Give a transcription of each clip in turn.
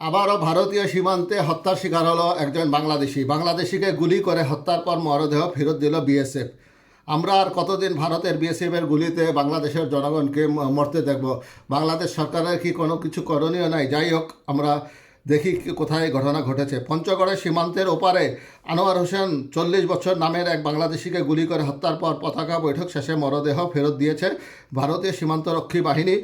আবারও ভারতীয় সীমান্তে হত্যার শিকার হলো একজন বাংলাদেশি। বাংলাদেশিকে গুলি করে হত্যার পর মরদেহ ফেরত দিল বিএসএফ। আমরা আর কতদিন ভারতের বিএসএফের গুলিতে বাংলাদেশের জনগণকে মরতে দেখব? বাংলাদেশ সরকারের কি কোনো কিছু করণীয় নাই? যাই হোক, আমরা দেখি কোথায় ঘটনা ঘটেছে। পঞ্চগড়ের সীমান্তের ওপারে আনোয়ার হোসেন চল্লিশ বছর নামের এক বাংলাদেশিকে গুলি করে হত্যার পর পতাকা বৈঠক শেষে মরদেহ ফেরত দিয়েছে ভারতীয় সীমান্তরক্ষী বাহিনী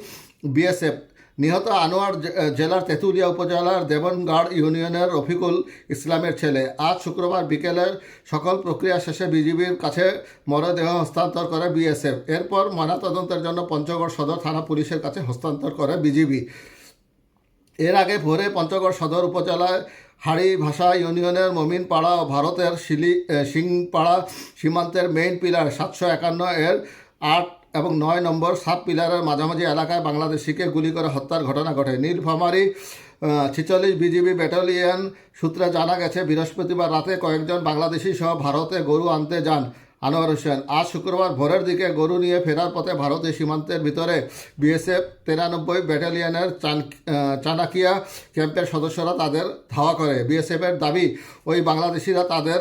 বিএসএফ। নিহত আনোয়ার জেলার তেঁতুলিয়া উপজেলার দেবনগড় ইউনিয়নের রফিকুল ইসলামের ছেলে। আজ শুক্রবার বিকেলের সকল প্রক্রিয়া শেষে বিজিবির কাছে মরদেহ হস্তান্তর করে বিএসএফ। এরপর ময়নাতদন্তের জন্য পঞ্চগড় সদর থানা পুলিশের কাছে হস্তান্তর করে বিজিবি। এর আগে ভোরে পঞ্চগড় সদর উপজেলায় হাড়ি ভাষা ইউনিয়নের মমিনপাড়া ও ভারতের শিলি সিংপাড়া সীমান্তের মেইন পিলার সাতশো একান্ন এর আট এবং নয় নম্বর, সাত পিলারের মাঝামাঝি এলাকায় বাংলাদেশিকে গুলি করে হত্যার ঘটনা ঘটে। নীলফামারী ছিচল্লিশ বিজিবি ব্যাটালিয়ন সূত্রে জানা গেছে, বৃহস্পতিবার রাতে কয়েকজন বাংলাদেশি সহ ভারতে গরু আনতে যান। আনোয়ার হোসেন, আজ শুক্রবার ভোরের দিকে গরু নিয়ে ফেরার পথে ভারতীয় সীমান্তের ভিতরে বিএসএফ তিরানব্বই ব্যাটালিয়নের চান চানাকিয়া ক্যাম্পের সদস্যরা তাদের ধাওয়া করে। বিএসএফের দাবি, ওই বাংলাদেশিরা তাদের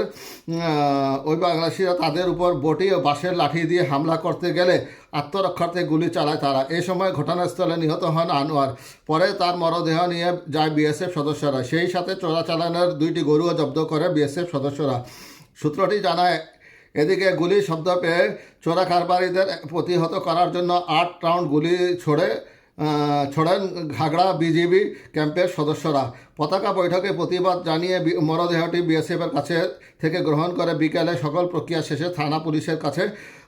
ওই বাংলাদেশিরা তাদের উপর বটি ও বাঁশের লাঠি দিয়ে হামলা করতে গেলে আত্মরক্ষার্থে গুলি চালায় তারা। এই সময় ঘটনাস্থলে নিহত হন আনোয়ার। পরে তার মরদেহ নিয়ে যায় বিএসএফ সদস্যরা। সেই সাথে চোরাচালানের দুইটি গরুও জব্দ করে বিএসএফ সদস্যরা। সূত্রটি জানায় এদিকে গুলির শব্দ পেয়ে চোরা কারবারিদের প্রতিহত করার জন্য আট রাউন্ড গুলি ছোড়ে ছোড়েন ঘাগড়া বিজিবি ক্যাম্পের সদস্যরা। পতাকা বৈঠকে প্রতিবাদ জানিয়ে মরদেহটি বিএসএফের কাছে থেকে গ্রহণ করে বিকেলে সকল প্রক্রিয়া শেষে থানা পুলিশের কাছে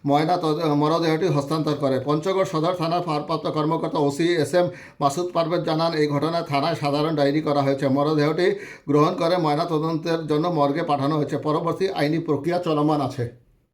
ময়না মরদেহটি হস্তান্তর করে। পঞ্চগড় সদর থানার ভারপ্রাপ্ত কর্মকর্তা OC S M Masud Parvez জানান, এই ঘটনায় থানায় সাধারণ ডায়েরি করা হয়েছে। মরদেহটি গ্রহণ করে ময়না তদন্তের জন্য মর্গে পাঠানো হয়েছে। পরবর্তী আইনি প্রক্রিয়া চলমান আছে।